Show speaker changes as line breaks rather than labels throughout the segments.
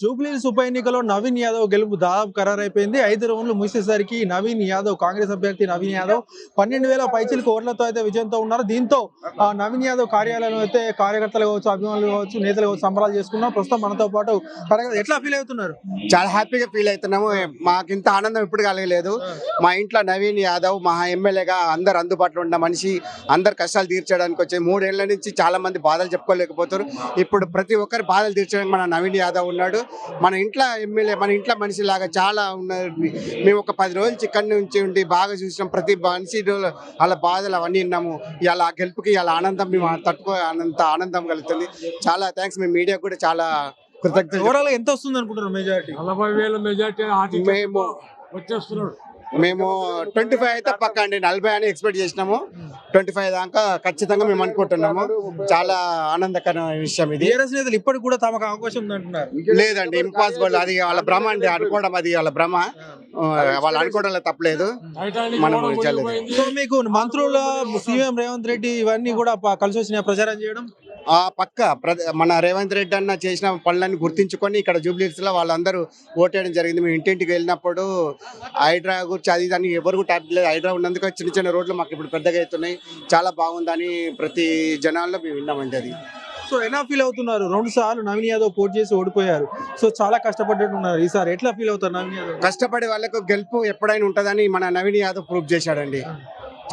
జూబ్లీహిల్స్ ఉప ఎన్నికలో నవీన్ యాదవ్ గెలుపు దాదాపు ఖరారైపోయింది. ఐదు రౌండ్లు ముగిసేసరికి నవీన్ యాదవ్ కాంగ్రెస్ అభ్యర్థి నవీన్ యాదవ్ పన్నెండు వేల పైచిలకు ఓట్లతో అయితే విజయంతో ఉన్నారు. దీంతో నవీన్ యాదవ్ కార్యాలయంలో అయితే కార్యకర్తలు కావచ్చు అభిమానులు కావచ్చు నేతలు కావచ్చు సంబరాలు చేసుకున్నారు. ప్రస్తుతం మనతో పాటు ఎట్లా ఫీల్ అవుతున్నారు?
చాలా హ్యాపీగా ఫీల్ అవుతున్నాము. మాకు ఇంత ఆనందం ఎప్పుడు కలగలేదు. మా ఇంట్లో నవీన్ యాదవ్ మా ఎమ్మెల్యేగా అందరు అందుబాటులో ఉన్న మనిషి అందరు కష్టాలు తీర్చడానికి వచ్చే మూడేళ్ళ నుంచి చాలా మంది బాధలు చెప్పుకోలేకపోతారు ఇప్పుడు ప్రతి ఒక్కరి బాధలు తీర్చడానికి మన నవీన్ యాదవ్ ఉన్నాడు. మన ఇంట్లో ఎమ్మెల్యే మన ఇంట్లో మనిషి లాగా చాలా ఉన్నారు మేము ఒక పది రోజులు ఇక్కడి నుంచి ఉండి బాగా చూసినాం. ప్రతి మనిషి వాళ్ళ బాధలు అవన్నీ విన్నాము. ఇలా గెలుపుకి ఇలా ఆనందం మేము తట్టుకో అంత ఆనందం కలుగుతుంది. చాలా థ్యాంక్స్ మీ మీడియా కూడా చాలా కృతజ్ఞతలు.
ఓవరాల్ ఎంత వస్తుంది అనుకుంటున్నారు మెజారిటీ
నలభై వేల మెజార్టీ
మేము
వచ్చేస్తున్నాడు.
మేము ట్వంటీ ఫైవ్ అయితే పక్క అండి. నలభై అని ఎక్స్పెక్ట్ చేసినాము. ట్వంటీ ఫైవ్ దాకా ఖచ్చితంగా మేము అనుకుంటున్నాము. చాలా ఆనందకరమైన విషయం ఇది.
నేతలు ఇప్పటికి కూడా తమకు అవకాశం ఉంది అంటున్నారు
లేదండి ఇంపాసిబుల్ అది వాళ్ళ భ్రమ అండి. అనుకోవడం అది వాళ్ళ భ్రమ. వాళ్ళు అనుకోవడంలో తప్పలేదు. మనం
మీకు మంత్రుల సీఎం రేవంత్ రెడ్డి ఇవన్నీ కూడా కలిసి వచ్చిన ప్రచారం చేయడం
ఆ పక్క ప్ర- మన రేవంత్ రెడ్డి అన్న చేసిన పనులన్నీ గుర్తించుకొని ఇక్కడ జూబ్లీస్లో వాళ్ళందరూ ఓటేయడం జరిగింది. మేము ఇంటింటికి వెళ్ళినప్పుడు హైడ్రా గురించి అది దాన్ని ఎవరు కూడా ట్యాప్ లేదు. హైడ్రా ఉన్నందుకు చిన్న చిన్న రోడ్లు మాకు ఇప్పుడు పెద్దగా అవుతున్నాయి. చాలా బాగుందని ప్రతి జనాల్లో మేము విన్నామండి అది.
సో ఎలా ఫీల్ అవుతున్నారు? రెండు సార్లు నవీన్ యాదవ్ పోటీ చేసి ఓడిపోయారు. సో చాలా కష్టపడ్డట్టున్నారు ఈసారి ఎట్లా ఫీల్ అవుతారు నవీన్ యాదవ్
కష్టపడే వాళ్ళకు గెలుపు ఎప్పుడైనా ఉంటుందని మన నవీన్ యాదవ్ ప్రూవ్ చేశాడండి.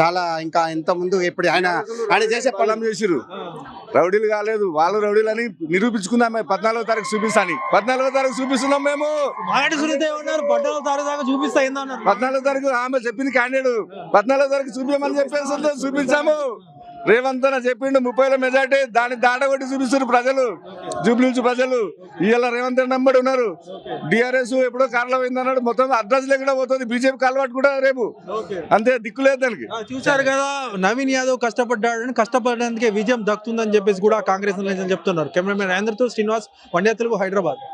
చాలా ఇంకా ఎంత ముందు ఎప్పుడు ఆయన ఆయన చేసే
పొలం
పనులు
చేసిరు రౌడీలు కాలేదు వాళ్ళు రౌడీలు అని నిరూపించుకుందాం మేము పద్నాలుగో తారీఖు చూపిస్తాను. పద్నాలుగో తారీఖు చూపిస్తున్నాం మేము.
మాగంటి సునీత ఏమన్నారు? పద్నాలుగు తారీఖు దాకా చూపిస్తా
పద్నాలుగో తారీఖు ఆమె చెప్పింది క్యాండిడేట్ పద్నాలుగో తారీఖు చూపించమని చెప్పేసి చూపించాము. రేవంత్ అన్న చెప్పిండు ముప్పైలో మెజార్టీ. దాన్ని దాటగొట్టి చూపిస్తారు ప్రజలు. జూబ్లీ ప్రజలు. ఇవాళ రేవంత్ అన్న నెంబడి ఉన్నారు. డిఆర్ఎస్ ఎప్పుడో కార్లో పోయింది అన్నాడు మొత్తం అడ్రస్ కూడా పోతుంది. బీజేపీ కాల్వాటు కూడా రేపు. అంతే దిక్కులేదు దానికి.
ఆ, చూశారు కదా నవీన్ యాదవ్ కష్టపడ్డాడని కష్టపడడానికి విజయం దక్కుతుందని చెప్పేసి కూడా కాంగ్రెస్ చెప్తున్నారు. కెమెరామెన్ రాజేంద్రతో శ్రీనివాస్ వండ్యా తెలుగు హైదరాబాద్.